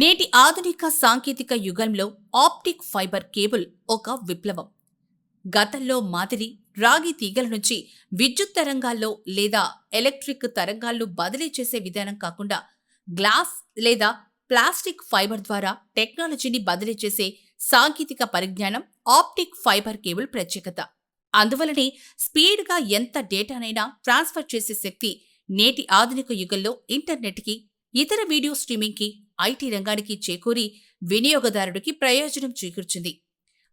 నేటి ఆధునిక సాంకేతిక యుగంలో ఆప్టిక్ ఫైబర్ కేబుల్ ఒక విప్లవం. గతంలో మాదిరి రాగి తీగల నుంచి విద్యుత్ తరంగాల్లో లేదా ఎలక్ట్రిక్ తరంగాల్లో బదిలీ చేసే విధానం కాకుండా గ్లాస్ లేదా ప్లాస్టిక్ ఫైబర్ ద్వారా టెక్నాలజీని బదిలీ చేసే సాంకేతిక పరిజ్ఞానం ఆప్టిక్ ఫైబర్ కేబుల్ ప్రత్యేకత. అందువలనే స్పీడ్గా ఎంత డేటానైనా ట్రాన్స్ఫర్ చేసే శక్తి నేటి ఆధునిక యుగంలో ఇంటర్నెట్కి ఇతర వీడియో స్ట్రీమింగ్కి ఐటీ రంగానికి చేకూరి వినియోగదారుడికి ప్రయోజనం చేకూర్చింది.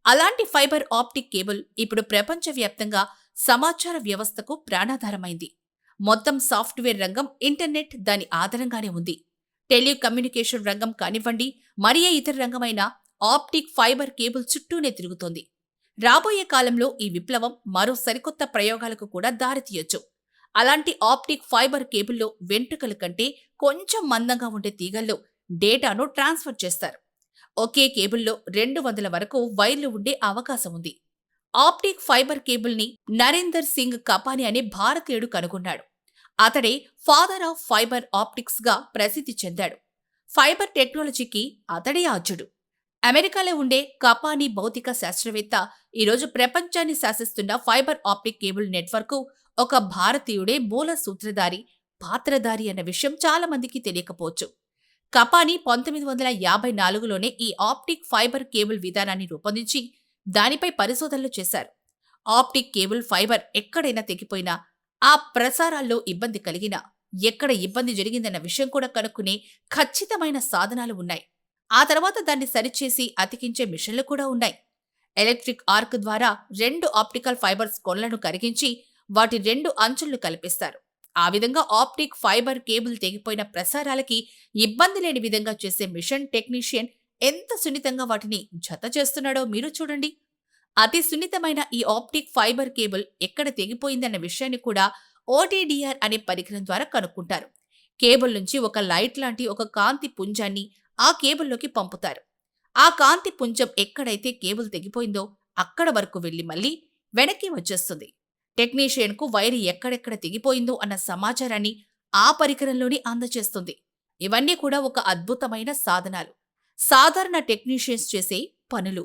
అలాంటి ఫైబర్ ఆప్టిక్ కేబుల్ ఇప్పుడు ప్రపంచవ్యాప్తంగా సమాచార వ్యవస్థకు ప్రాణాధారమైంది. మొత్తం సాఫ్ట్వేర్ రంగం ఇంటర్నెట్ దాని ఆధారంగానే ఉంది. టెలికమ్యూనికేషన్ రంగం కానివ్వండి మరే ఇతర రంగమైన ఆప్టిక్ ఫైబర్ కేబుల్ చుట్టూనే తిరుగుతోంది. రాబోయే కాలంలో ఈ విప్లవం మరో సరికొత్త ప్రయోగాలకు కూడా దారితీయొచ్చు. అలాంటి ఆప్టిక్ ఫైబర్ కేబుల్లో వెంట్రుకల కంటే కొంచెం మందంగా ఉండే తీగల్లో డేటాను ట్రాన్స్ఫర్ చేస్తారు. ఒకే కేబుల్లో రెండు వందల వరకు వైర్లు ఉండే అవకాశం ఉంది. ఆప్టిక్ ఫైబర్ కేబుల్ని నరేందర్ సింగ్ కపాని అనే భారతీయుడు కనుగొన్నాడు. అతడే ఫాదర్ ఆఫ్ ఫైబర్ ఆప్టిక్స్గా ప్రసిద్ధి చెందాడు. ఫైబర్ టెక్నాలజీకి అతడే ఆద్యుడు. అమెరికాలో ఉండే కపాని భౌతిక శాస్త్రవేత్త ఈరోజు ప్రపంచాన్ని శాసిస్తున్న ఫైబర్ ఆప్టిక్ కేబుల్ నెట్వర్క్ ఒక భారతీయుడే మూల సూత్రధారి పాత్రధారి అన్న విషయం చాలా మందికి తెలియకపోవచ్చు. కపాని పంతొమ్మిది వందల యాభై నాలుగులోనే ఈ ఆప్టిక్ ఫైబర్ కేబుల్ విధానాన్ని రూపొందించి దానిపై పరిశోధనలు చేశారు. ఆప్టిక్ కేబుల్ ఫైబర్ ఎక్కడైనా తెగిపోయినా ఆ ప్రసారాల్లో ఇబ్బంది కలిగినా ఎక్కడ ఇబ్బంది జరిగిందన్న విషయం కూడా కనుక్కునే ఖచ్చితమైన సాధనాలు ఉన్నాయి. ఆ తర్వాత దాన్ని సరిచేసి అతికించే మిషన్లు కూడా ఉన్నాయి. ఎలక్ట్రిక్ ఆర్క్ ద్వారా రెండు ఆప్టికల్ ఫైబర్స్ కొనలను కరిగించి వాటి రెండు అంచులను కల్పిస్తారు. ఆ విధంగా ఆప్టిక్ ఫైబర్ కేబుల్ తెగిపోయిన ప్రసారాలకి ఇబ్బంది లేని విధంగా చేసే మిషన్ టెక్నీషియన్ ఎంత సున్నితంగా వాటిని జత చేస్తున్నాడో మీరు చూడండి. అతి సున్నితమైన ఈ ఆప్టిక్ ఫైబర్ కేబుల్ ఎక్కడ తెగిపోయిందన్న విషయాన్ని కూడా ఓటీడీఆర్ అనే పరికరం ద్వారా కనుక్కుంటారు. కేబుల్ నుంచి ఒక లైట్ లాంటి ఒక కాంతి పుంజాన్ని ఆ కేబుల్లోకి పంపుతారు. ఆ కాంతి పుంజం ఎక్కడైతే కేబుల్ తెగిపోయిందో అక్కడ వరకు వెళ్ళి మళ్ళీ వెనక్కి వచ్చేస్తుంది. టెక్నీషియన్కు వైర్ ఎక్కడెక్కడ తెగిపోయిందో అన్న సమాచారాన్ని ఆ పరికరంలోనే అందజేస్తుంది ఇవన్నీ కూడా ఒక అద్భుతమైన సాధనాలు. సాధారణ టెక్నీషియన్స్ చేసే పనులు.